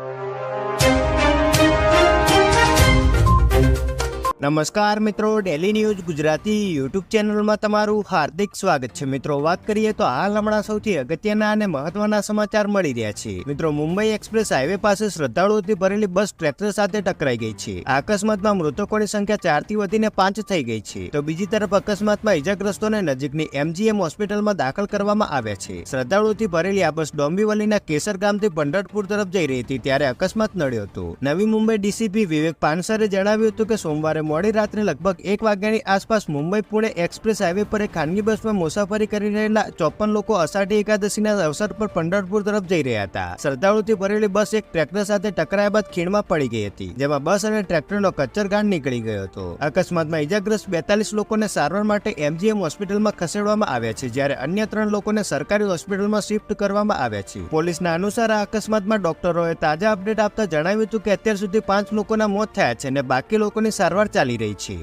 you. નમસ્કાર મિત્રો daily news Gujarati YouTube ચેનલમાં તમારું હાર્દિક સ્વાગત છે. મિત્રો, વાત કરીએ તો હાલ હમણાં સૌથી અગત્યના અને મહત્વના સમાચાર મળી રહ્યા છે. મિત્રો, મુંબઈ એક્સપ્રેસ હાઈવે પાસે શ્રદ્ધાળુઓથી ભરેલી બસ ટ્રેક્ટર સાથે ટકરાઈ ગઈ છે. આ અકસ્માતમાં મૃતકોની સંખ્યા ચારથી વધીને પાંચ થઈ ગઈ છે. તો બીજી તરફ અકસ્માતમાં ઇજાગ્રસ્તોને નજીકની એમજીએમ હોસ્પિટલમાં દાખલ કરવામાં આવ્યા છે. શ્રદ્ધાળુઓથી ભરેલી આ બસ ડોંબીવલીના કેસર ગામથી પંઢરપુર તરફ જઈ રહી હતી, ત્યારે અકસ્માત નડ્યો હતો. નવી મુંબઈ ડીસીપી વિવેક પાનસરે જણાવ્યું હતું કે સોમવારે મોડી રાત્રે લગભગ એક વાગ્યાની આસપાસ મુંબઈ પુણે એક્સપ્રેસ હાઈવે પર એક ખાનગી બસમાં મુસાફરી કરી રહેલા ચોપન લોકો અષાઢી એકાદશીના અવસર પર પંઢરપુર તરફ જઈ રહ્યા હતા. શ્રદ્ધાળુથી ભરેલી બસ એક ટ્રેક્ટર સાથે ટકરાયા બાદ ખીણમાં પડી ગઈ હતી, જેમાં બસ અને ટ્રેક્ટરનો કચ્ચરગાંઠ નીકળી ગયો હતો. અકસ્માતમાં ઇજાગ્રસ્ત બેતાલીસ લોકોને સારવાર માટે એમજીએમ હોસ્પિટલમાં ખસેડવામાં આવ્યા છે, જ્યારે અન્ય ત્રણ લોકોને સરકારી હોસ્પિટલમાં શિફ્ટ કરવામાં આવ્યા છે. પોલીસના અનુસાર આ અકસ્માતમાં ડોક્ટરોએ તાજા અપડેટ આપતા જણાવ્યું હતું કે અત્યાર સુધી પાંચ લોકોના મોત થયા છે અને બાકી લોકોની સારવાર ચાલી રહી છે.